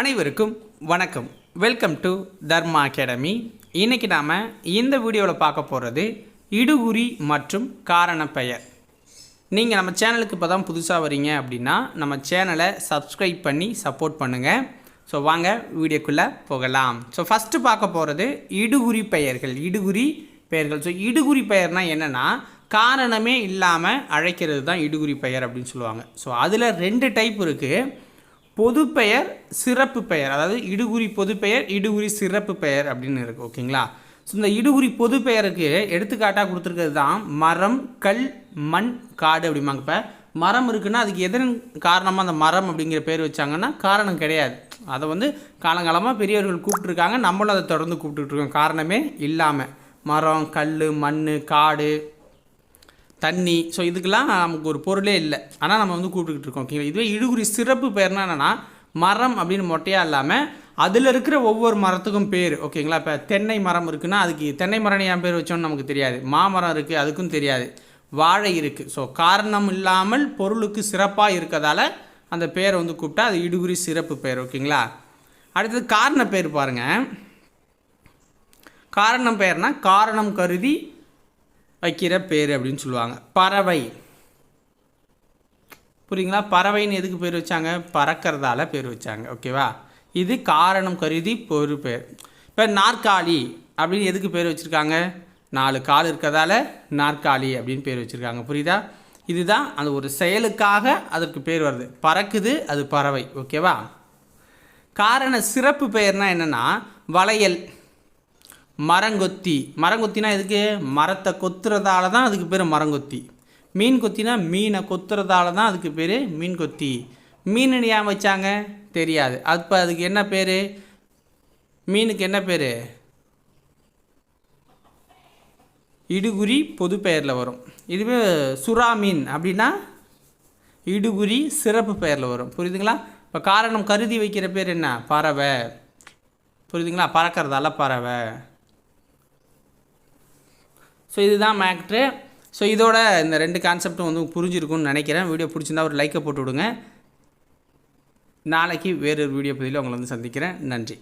அனைவருக்கும் வணக்கம். Welcome to Dharma academy இன்றைக்கி நாம் இந்த வீடியோவில் பார்க்க போகிறது இடுகுறி மற்றும் காரண பெயர் நீங்கள் நம்ம சேனலுக்கு இப்போ தான் புதுசாக வரீங்க அப்படின்னா நம்ம சேனலை சப்ஸ்கிரைப் பண்ணி சப்போர்ட் பண்ணுங்கள் ஸோ வாங்க வீடியோக்குள்ளே போகலாம். ஸோ ஃபஸ்ட்டு பார்க்க போகிறது இடுகுறி பெயர்கள் இடுகுறி பெயர்கள். ஸோ இடுகுறி பெயர்னால் என்னென்னா காரணமே இல்லாமல் அழைக்கிறது தான் இடுகுறி பெயர் அப்படின்னு சொல்லுவாங்க. ஸோ அதில் ரெண்டு டைப் இருக்குது பொதுப்பெயர் சிறப்பு பெயர். அதாவது இடுகுறி பொதுப்பெயர் இடுகுறி சிறப்பு பெயர் அப்படின்னு இருக்குது ஓகேங்களா? ஸோ இந்த இடுகுறி பொது பெயருக்கு எடுத்துக்காட்டாக கொடுத்துருக்கிறது தான் மரம் கல் மண் காடு அப்படிம்பாங்க இப்போ. மரம் இருக்குன்னா அதுக்கு எதன் காரணமாக அந்த மரம் அப்படிங்கிற பேர் வச்சாங்கன்னா காரணம் கிடையாது. அதை வந்து காலங்காலமாக பெரியவர்கள் கூப்பிட்ருக்காங்க நம்மளும் அதை தொடர்ந்து கூப்பிட்டுட்ருக்கோம் காரணமே இல்லாமல் மரம் கல் மண் காடு தண்ணி. ஸோ இதுக்கெல்லாம் நமக்கு ஒரு பொருளே இல்லை. ஆனால் நம்ம வந்து கூப்பிட்டுக்கிட்டு இருக்கோம். ஓகேங்களா இதுவே இடுகுறி சிறப்பு பேர்னா என்னென்னா மரம் அப்படின்னு மொட்டையாக இல்லாமல் அதில் இருக்கிற ஒவ்வொரு மரத்துக்கும் பேர். ஓகேங்களா இப்போ தென்னை மரம் இருக்குன்னா அதுக்கு தென்னை மரம் ஏன் பேர் வச்சோன்னு நமக்கு தெரியாது. மாமரம் இருக்குது அதுக்கும் தெரியாது. வாழை இருக்குது ஸோ காரணம் இல்லாமல் பொருளுக்கு சிறப்பாக இருக்கிறதால அந்த பேரை வந்து கூப்பிட்டா அது இடுகுறி சிறப்பு பேர். ஓகேங்களா அடுத்தது காரண பேர் பாருங்கள் காரணம் பெயர்னா காரணம் கருதி வைக்கிற பேர் அப்படின்னு சொல்லுவாங்க. பறவை. புரியுங்களா? பறவைன்னு எதுக்கு பேர் வச்சாங்க? பறக்கிறதால பேர் வச்சாங்க. ஓகேவா இது காரணம் கருதி பொரு பேர். இப்போ நாற்காலி அப்படின்னு எதுக்கு பேர் வச்சுருக்காங்க? நாலு கால் இருக்கிறதால நாற்காலி அப்படின்னு பேர் வச்சுருக்காங்க. புரியுதா? இதுதான் அந்த ஒரு செயலுக்காக அதற்கு பேர் வருது. பறக்குது அது பறவை. ஓகேவா காரண சிறப்பு பெயர்னால் என்னென்னா வளையல். மரங்கொத்தி. மரங்கொத்தினா எதுக்கு? மரத்தை கொத்துறதால தான் அதுக்கு பேர் மரங்கொத்தி. மீன் கொத்தினா மீனை கொத்துறதால தான் அதுக்கு பேர் மீன் கொத்தி மீன் ஏன் வச்சாங்க? தெரியாது. அப்போ அதுக்கு என்ன பேர்? மீனுக்கு என்ன பேர்? இடுகுறி பொது பெயரில் வரும். இதுவே சுறா மீன் அப்படின்னா இடுகுறி சிறப்பு பெயரில் வரும். புரியுதுங்களா? இப்போ காரணம் கருதி வைக்கிற பேர் என்ன? பறவை. புரியுதுங்களா? பறக்கிறதால பறவை. ஸோ இதுதான் மேக்ட்ரு ஸோ இதோட இந்த ரெண்டு கான்செப்டும் வந்து புரிஞ்சிருக்கும்னு நினைக்கிறேன். வீடியோ பிடிச்சிருந்தா ஒரு லைக்கை போட்டு விடுங்க. நாளைக்கு வேறொரு வீடியோ பதிவில் உங்களை வந்து சந்திக்கிறேன். நன்றி.